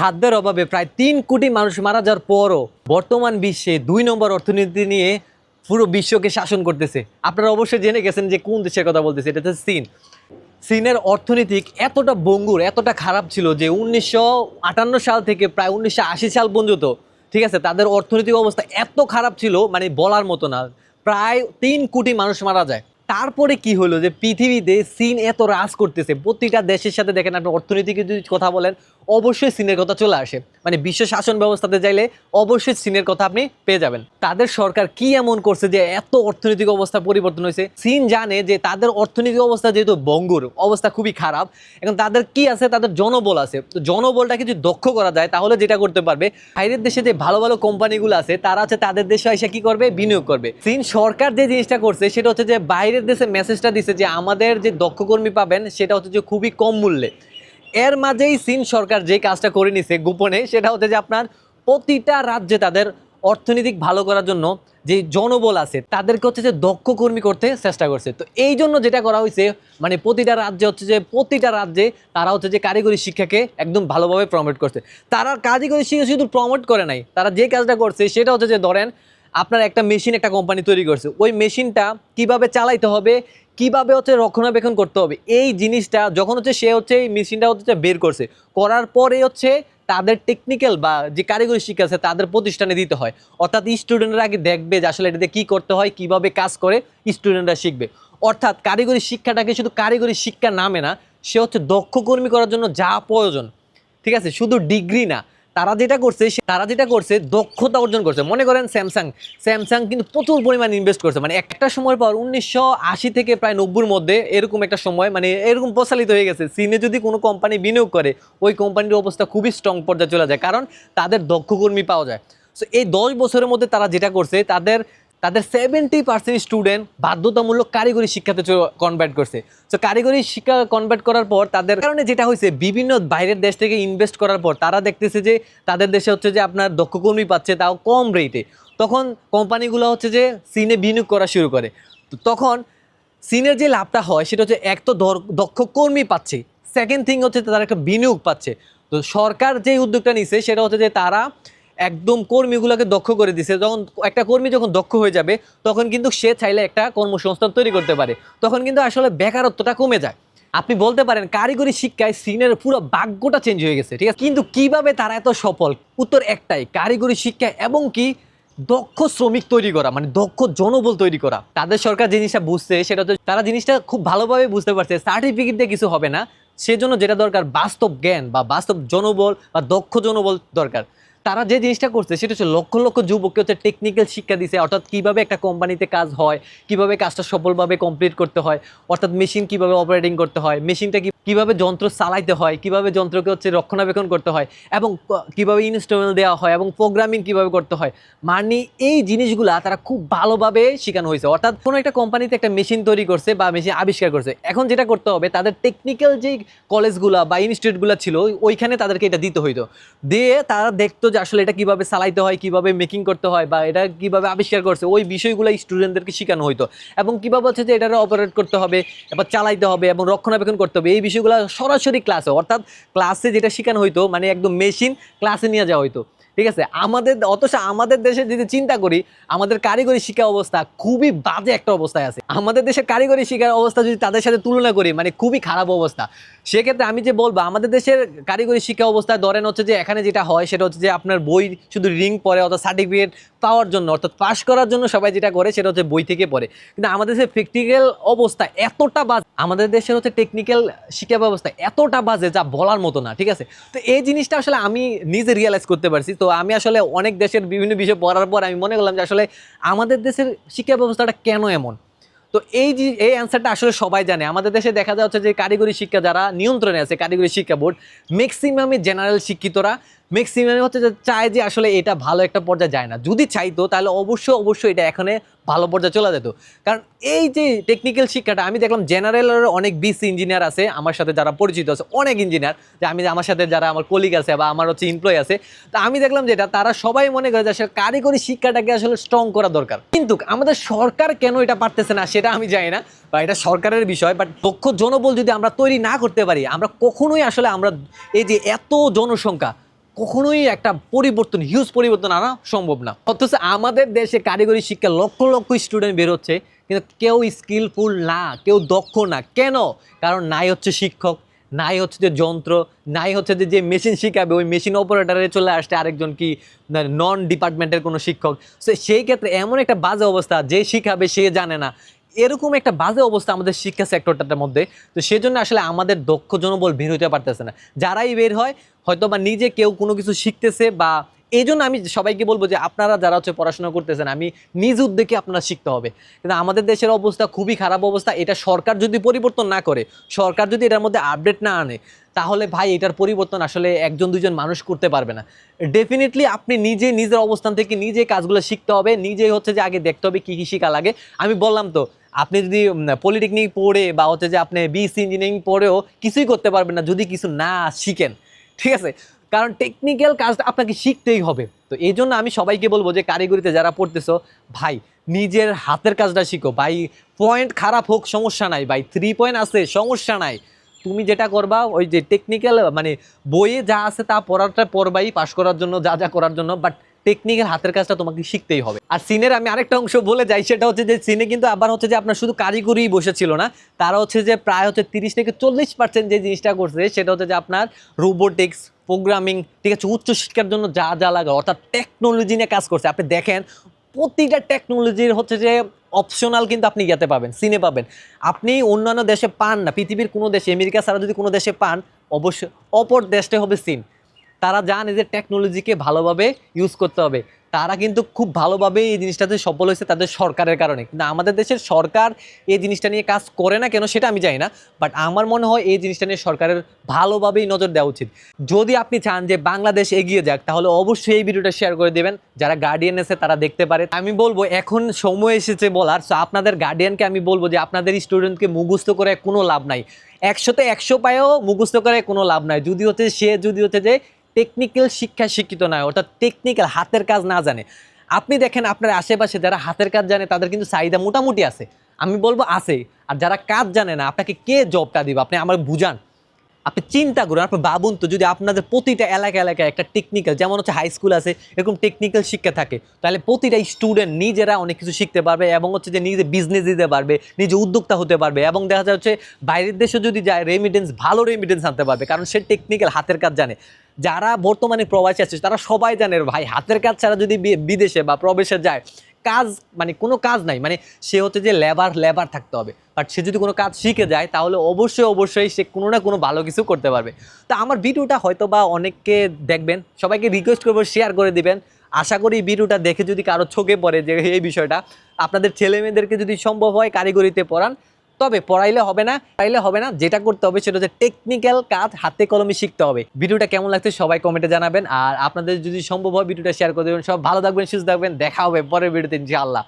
খাদ্যের অভাবে প্রায় তিন কোটি মানুষ মারা যাওয়ার পরও বর্তমান বিশ্বে দুই নম্বর অর্থনীতি নিয়ে পুরো বিশ্বকে শাসন করতেছে। আপনারা অবশ্যই জেনে গেছেন যে কোন দেশের কথা বলতেছে, এটা হচ্ছে চীন। চীনের অর্থনীতিক এতটা বঙ্গুর, এতটা খারাপ ছিল যে উনিশশো আটান্ন সাল থেকে প্রায় উনিশশো আশি সাল পর্যন্ত, ঠিক আছে, তাদের অর্থনৈতিক অবস্থা এত খারাপ ছিল মানে বলার মতো না, প্রায় তিন কোটি মানুষ মারা যায়। তারপরে কি হলো যে পৃথিবীতে চীন এত রাজ করতেছে, প্রতিটা দেশের সাথে দেখেন আপনি অর্থনীতিকে যদি কথা বলেন অবশ্যই চীনের কথা চলে আসে। মানে বিশ্ব শাসন ব্যবস্থাতে চাইলে অবশ্যই চীনের কথা আপনি পেয়ে যাবেন। তাদের সরকার কি এমন করছে যে এত অর্থনৈতিক অবস্থা পরিবর্তন হয়েছে? চীন জানে যে তাদের অর্থনৈতিক অবস্থা যেহেতু বঙ্গুর, অবস্থা খুবই খারাপ। এখন তাদের কি আছে? তাদের জনবল আছে। তো জনবলটাকে যদি দক্ষ করা যায়, তাহলে যেটা করতে পারবে, বাইরের দেশে যে ভালো ভালো কোম্পানিগুলো আছে, তারা হচ্ছে তাদের দেশে এসে কি করবে? বিনিয়োগ করবে। চীন সরকার যে জিনিসটা করছে, সেটা হচ্ছে যে বাইরের দেশে মেসেজটা দিছে যে আমাদের যে দক্ষ কর্মী পাবেন, সেটা হচ্ছে যে খুবই কম মূল্যে। এর মাঝেই চীন সরকার যে কাজটা করে নিছে গোপনে, সেটা হচ্ছে যে আপনার প্রতিটা রাজ্যে তাদের অর্থনৈতিক ভালো করার জন্য যে জনবল আছে, তাদেরকে হচ্ছে যে দক্ষ কর্মী করতে চেষ্টা করছে। তো এই জন্য যেটা করা হয়েছে মানে প্রতিটা রাজ্যে হচ্ছে যে প্রতিটা রাজ্যে তারা হচ্ছে যে কারিগরি শিক্ষাকে একদম ভালোভাবে প্রমোট করছে। তারা কারিগরি শিক্ষা শুধু প্রমোট করে নাই, তারা যে কাজটা করছে, সেটা হচ্ছে যে ধরেন আপনার একটা মেশিন একটা কোম্পানি তৈরি করছে। ওই মেশিনটা কীভাবে চালাইতে হবে, কীভাবে হচ্ছে রক্ষণাবেক্ষণ করতে হবে, এই জিনিসটা যখন হচ্ছে সে হচ্ছে এই মেশিনটা হচ্ছে বের করছে, করার পরে হচ্ছে তাদের টেকনিক্যাল বা যে কারিগরি শিক্ষা আছে তাদের প্রতিষ্ঠানে দিতে হয়। অর্থাৎ স্টুডেন্টরা আগে দেখবে যে আসলে এটাতে কী করতে হয়, কীভাবে কাজ করে স্টুডেন্টরা শিখবে। অর্থাৎ কারিগরি শিক্ষাটাকে শুধু কারিগরি শিক্ষা নামে না, সে হচ্ছে দক্ষ কর্মী করার জন্য যা প্রয়োজন। ঠিক আছে? শুধু ডিগ্রি না তারা যেটা করছে তারা যেটা করছে, দক্ষতা অর্জন করছে। মনে করেন স্যামসাং স্যামসাং কিন্তু প্রচুর পরিমাণ ইনভেস্ট করছে। মানে একটা সময় পর উনিশশো আশি থেকে প্রায় নব্বইর মধ্যে এরকম একটা সময় মানে এরকম প্রচালিত হয়ে গেছে। চীনে যদি কোনো কোম্পানি বিনিয়োগ করে, ওই কোম্পানির অবস্থা খুবই স্ট্রং পর্যায়ে চলে যায়। কারণ তাদের দক্ষ কর্মী পাওয়া যায়। সো এই দশ বছরের মধ্যে তারা যেটা করছে, তাদের তাদের সেভেন্টি পার্সেন্ট স্টুডেন্ট বাধ্যতামূলক কারিগরি শিক্ষাতে কনভার্ট করছে। তো কারিগরি শিক্ষা কনভার্ট করার পর তাদের কারণে যেটা হয়েছে, বিভিন্ন বাইরের দেশ থেকে ইনভেস্ট করার পর তারা দেখতেছে যে তাদের দেশে হচ্ছে যে আপনার দক্ষ কর্মী পাচ্ছে তাও কম রেটে তখন কোম্পানিগুলো হচ্ছে যে চীনে বিনিয়োগ করা শুরু করে। তখন চীনের যে লাভটা হয়, সেটা হচ্ছে এক তো দক্ষ কর্মী পাচ্ছে। সেকেন্ড থিং হচ্ছে তারা একটা বিনিয়োগ পাচ্ছে। তো সরকার যে উদ্যোগটা নিছে, সেটা হচ্ছে যে তারা একদম কর্মীগুলোকে দক্ষ করে দিছে। যখন একটা কর্মী যখন দক্ষ হয়ে যাবে, তখন কিন্তু সে চাইলে একটা কর্মসংস্থান তৈরি করতে পারে। তখন কিন্তু আসলে বেকারত্বটা কমে যায়। আপনি বলতে পারেন, কারিগরি শিক্ষায় সিনের পুরো ভাগ্যটা চেঞ্জ হয়ে গেছে, ঠিক আছে? কিন্তু কীভাবে তারা এত সফল? উত্তর একটাই, কারিগরি শিক্ষা এবং কি দক্ষ শ্রমিক তৈরি করা মানে দক্ষ জনবল তৈরি করা। তাদের সরকার জিনিসটা বুঝছে, সেটা হচ্ছে তারা জিনিসটা খুব ভালোভাবে বুঝতে পারছে সার্টিফিকেট দিয়ে কিছু হবে না। সেজন্য যেটা দরকার, বাস্তব জ্ঞান বা বাস্তব জনবল বা দক্ষ জনবল দরকার। তারা যে জিনিসটা করছে, সেটা হচ্ছে লক্ষ লক্ষ যুবককে হচ্ছে টেকনিক্যাল শিক্ষা দিছে, অর্থাৎ কীভাবে একটা কোম্পানিতে কাজ হয়, কীভাবে কাজটা সফলভাবে কমপ্লিট করতে হয়, অর্থাৎ মেশিন কীভাবে অপারেটিং করতে হয় মেশিনটা কি কীভাবে যন্ত্র চালাইতে হয়, কীভাবে যন্ত্রকে হচ্ছে রক্ষণাবেক্ষণ করতে হয় এবং কীভাবে ইনস্টলমেন্ট দেওয়া হয় এবং প্রোগ্রামিং কীভাবে করতে হয়। মানে এই জিনিসগুলা তারা খুব ভালোভাবে শেখানো হয়েছে। অর্থাৎ কোনো একটা কোম্পানিতে একটা মেশিন তৈরি করছে বা মেশিন আবিষ্কার করছে। এখন যেটা করতে হবে, তাদের টেকনিক্যাল যেই কলেজগুলা বা ইনস্টিটিউটগুলো ছিল, ওইখানে তাদেরকে এটা দিতে হইতো। দিয়ে তারা দেখতো যে আসলে এটা কীভাবে চালাইতে হয়, কীভাবে মেকিং করতে হয় বা এটা কীভাবে আবিষ্কার করছে, ওই বিষয়গুলো স্টুডেন্টদেরকে শেখানো হইতো। এবং কীভাবে হচ্ছে যে এটা অপারেট করতে হবে, এবার চালাইতে হবে এবং রক্ষণাবেক্ষণ করতে হবে, এই বিষয়গুলো সরাসরি ক্লাসে অর্থাৎ ক্লাসে যেটা শেখানো হইতো মানে একদম মেশিন ক্লাসে নিয়ে যাওয়া হইতো। ঠিক আছে? আমাদের, অথচ আমাদের দেশে যদি চিন্তা করি, আমাদের কারিগরি শিক্ষা অবস্থা খুবই বাজে একটা অবস্থায় আছে। আমাদের দেশের কারিগরি শিক্ষার অবস্থা যদি তাদের সাথে তুলনা করি মানে খুবই খারাপ অবস্থা। সেক্ষেত্রে আমি যে বলব, আমাদের দেশের কারিগরি শিক্ষা অবস্থায় ধরেন হচ্ছে যে, এখানে যেটা হয়, সেটা হচ্ছে যে আপনার বই শুধু রিং পড়ে অর্থাৎ সার্টিফিকেট পাওয়ার জন্য, অর্থাৎ পাস করার জন্য সবাই যেটা করে সেটা হচ্ছে বই থেকে পড়ে। কিন্তু আমাদের দেশের প্র্যাকটিক্যাল অবস্থা এতটা বাজে, আমাদের দেশের হচ্ছে টেকনিক্যাল শিক্ষা ব্যবস্থা এতটা বাজে যা বলার মতো না, ঠিক আছে? তো এই জিনিসটা আসলে আমি নিজে রিয়েলাইজ করতে পারছি। তো আমি আসলে অনেক দেশের বিভিন্ন বিষয় পড়ার পর আমি মনে করলাম যে আসলে আমাদের দেশের শিক্ষা ব্যবস্থাটা কেন এমন? তো এই যে এই অ্যান্সারটা আসলে সবাই জানে। আমাদের দেশে দেখা যাচ্ছে যে কারিগরি শিক্ষা যারা নিয়ন্ত্রণে আছে কারিগরি শিক্ষা বোর্ড ম্যাক্সিমামই জেনারেল শিক্ষিতরা ম্যাক্সিমামই হচ্ছে যে চায় যে আসলে এটা ভালো একটা পর্যায়ে যায় না। যদি চাইতো, তাহলে অবশ্যই অবশ্যই এটা এখানে ভালো পর্যায়ে চলে যেত। কারণ এই যে টেকনিক্যাল শিক্ষাটা, আমি দেখলাম জেনারেলের অনেক বিসি ইঞ্জিনিয়ার আছে, আমার সাথে যারা পরিচিত আছে, অনেক ইঞ্জিনিয়ার যে আমি আমার সাথে যারা আমার কলিগ আছে বা আমার হচ্ছে এমপ্লয় আছে, তা আমি দেখলাম যেটা, তারা সবাই মনে করে যে আসলে কারিগরি শিক্ষাটাকে আসলে স্ট্রং করা দরকার। কিন্তু আমাদের সরকার কেন এটা পারতেছে না, সেটা আমি জানি না, বা এটা সরকারের বিষয় বাট দক্ষ জনবল যদি আমরা তৈরি না করতে পারি, আমরা কখনোই আসলে আমরা, এই যে এত জনসংখ্যা কখনোই একটা পরিবর্তন হিউজ পরিবর্তন আনা সম্ভব না। অথচ আমাদের দেশে কারিগরি শিক্ষা লক্ষ লক্ষ স্টুডেন্ট বেরোচ্ছে কিন্তু কেউ স্কিলফুল না, কেউ দক্ষ না। কেন? কারণ নাই হচ্ছে শিক্ষক, নাই হচ্ছে যে যন্ত্র, নাই হচ্ছে যে যে মেশিন শিখাবে, ওই মেশিন অপারেটারে চলে আসছে আরেকজন কি নন ডিপার্টমেন্টের কোনো শিক্ষক। সো সেই ক্ষেত্রে এমন একটা বাজে অবস্থা, যে শিখাবে সে জানে না। এরকম একটা বাজে অবস্থা আমাদের শিক্ষা সেক্টরটার মধ্যে। তো সেজন্য আসলে আমাদের দক্ষ জনবল বের হইতে পারতেছে না। যারাই বের হয় হয়তো বা নিজে কেউ কোনো কিছু শিখতেছে বা এই জন্য আমি সবাইকে বলব যে আপনারা যারা হচ্ছে পড়াশোনা করতেছেন, আমি নিজ উদ্যোগে আপনারা শিখতে হবে। কিন্তু আমাদের দেশের অবস্থা খুবই খারাপ অবস্থা, এটা সরকার যদি পরিবর্তন না করে, সরকার যদি এটার মধ্যে আপডেট না আনে, তাহলে ভাই এটার পরিবর্তন আসলে একজন দুজন মানুষ করতে পারবে না। ডেফিনেটলি আপনি নিজে নিজের অবস্থান থেকে নিজে কাজগুলো শিখতে হবে, নিজেই হচ্ছে যে আগে দেখতে হবে কী কী শেখা লাগে। আমি বললাম তো আপনি যদি পলিটেকনিক পড়ে বা হচ্ছে যে আপনি বিএসসি ইঞ্জিনিয়ারিং পড়েও কিছুই করতে পারবেন না যদি কিছু না শিখেন, ঠিক আছে? কারণ টেকনিক্যাল কাজটা আপনাকে শিখতেই হবে। তো এই জন্য আমি সবাইকে বলব যে কারিগরিতে যারা পড়তেছো, ভাই, নিজের হাতের কাজটা শিখো। ভাই পয়েন্ট খারাপ হোক, সমস্যা নাই। ভাই থ্রি পয়েন্ট আছে, সমস্যা নাই। তুমি যেটা করবা, ওই যে টেকনিক্যাল মানে বইয়ে যা আছে তা পড়াটা পড়বাই পাশ করার জন্য, যা যা করার জন্য বাট টেকনিক্যাল হাতের কাজটা তোমাকে শিখতেই হবে। আর সিনের আমি আরেকটা অংশ বলে যাই, সেটা হচ্ছে যে সিনে কিন্তু আবার হচ্ছে যে আপনার শুধু কারিগরি বসেছিল না, তারা হচ্ছে যে প্রায় হচ্ছে তিরিশ থেকে চল্লিশ পার্সেন্ট যে জিনিসটা করছে, সেটা হচ্ছে যে আপনার রোবোটিক্স প্রোগ্রামিং ঠিক আছে উচ্চশিক্ষার জন্য যা যা লাগে, অর্থাৎ টেকনোলজি নিয়ে কাজ করছে। আপনি দেখেন, প্রতিটা টেকনোলজির হচ্ছে যে অপশনাল কিন্তু আপনি ইয়াতে পাবেন সিনে পাবেন। আপনি অন্যান্য দেশে পান না, পৃথিবীর কোনো দেশে, আমেরিকা ছাড়া যদি কোনো দেশে পান, অবশ্যই অপর দেশটা হবে সিন তারা জানে যে টেকনোলজিকে ভালোভাবে ইউজ করতে হবে। তারা কিন্তু খুব ভালোভাবে এই জিনিসটাতে সফল হয়েছে তাদের সরকারের কারণে। কিন্তু আমাদের দেশের সরকার এই জিনিসটা নিয়ে কাজ করে না কেন সেটা আমি জানি না বাট আমার মনে হয় এই জিনিসটা নিয়ে সরকারের ভালোভাবেই নজর দেওয়া উচিত। যদি আপনি চান যে বাংলাদেশ এগিয়ে যাক, তাহলে অবশ্যই এই ভিডিওটা শেয়ার করে দেবেন। যারা গার্ডিয়ান আছে তারা দেখতে পারে। আমি বলব, এখন সময় এসেছে বলার সো আপনাদের গার্ডিয়ানকে আমি বলব যে আপনাদের স্টুডেন্টকে মুখস্থ করে কোনো লাভ নাই। একশোতে একশো পায়েও মুখস্থ করে কোনো লাভ নাই। যদি হচ্ছে সে যদি হচ্ছে যে টেকনিক্যাল শিক্ষায় শিক্ষিত নয়, অর্থাৎ টেকনিক্যাল হাতের কাজ না জানে। আপনি দেখেন আপনার আশেপাশে যারা হাতের কাজ জানে, তাদের কিন্তু চাহিদা মোটামুটি আছে। আমি বলব আছে। আর যারা কাজ জানে না, আপনাকে কে জবটা দিবে? আপনি আমার বুঝান। আপনি চিন্তা করুন, আপনি ভাবুন তো যদি আপনাদের প্রতিটা এলাকা এলাকায় একটা টেকনিক্যাল যেমন হচ্ছে হাই স্কুল আছে, এরকম টেকনিক্যাল শিক্ষা থাকে, তাহলে প্রতিটা স্টুডেন্ট নিজেরা অনেক কিছু শিখতে পারবে এবং হচ্ছে যে নিজে বিজনেস দিতে পারবে, নিজে উদ্যোক্তা হতে পারবে এবং দেখা যাচ্ছে বাইরের দেশে যদি যায় রেমিডেন্স ভালো রেমিডেন্স আনতে পারবে, কারণ সে টেকনিক্যাল হাতের কাজ জানে। যারা বর্তমানে প্রবাসী আছে, তারা সবাই জানে, ভাই, হাতের কাজ ছাড়া যদি বিদেশে বা প্রবেশে যায় কাজ মানে কোনো কাজ নাই মানে সে হচ্ছে যে লেবার লেবার থাকতে হবে। বাট সে যদি কোনো কাজ শিখে যায়, তাহলে অবশ্যই অবশ্যই সে কোনো না কোনো ভালো কিছু করতে পারবে। তো আমার ভিডিওটা হয়তো বা অনেককে দেখবেন, সবাইকে রিকোয়েস্ট করব শেয়ার করে দিবেন। আশা করি ভিডিওটা দেখে যদি কারও ছোকে পড়ে যে এই বিষয়টা, আপনাদের ছেলে মেয়েদেরকে যদি সম্ভব হয়, কারিগরিতে পড়ান। তবে পড়াইলে হবে না, পড়াইলে হবে না। যেটা করতে হবে সেটা হচ্ছে টেকনিক্যাল কাজ, হাতে কলমে শিখতে হবে। ভিডিওটা কেমন লাগছে সবাই কমেন্টে জানাবেন। আর আপনাদের যদি সম্ভব হয়, ভিডিওটা শেয়ার করে দেবেন। সব ভালো থাকবেন, সুস্থ থাকবেন। দেখা হবে পরের ভিডিওতে ইনশাআল্লাহ।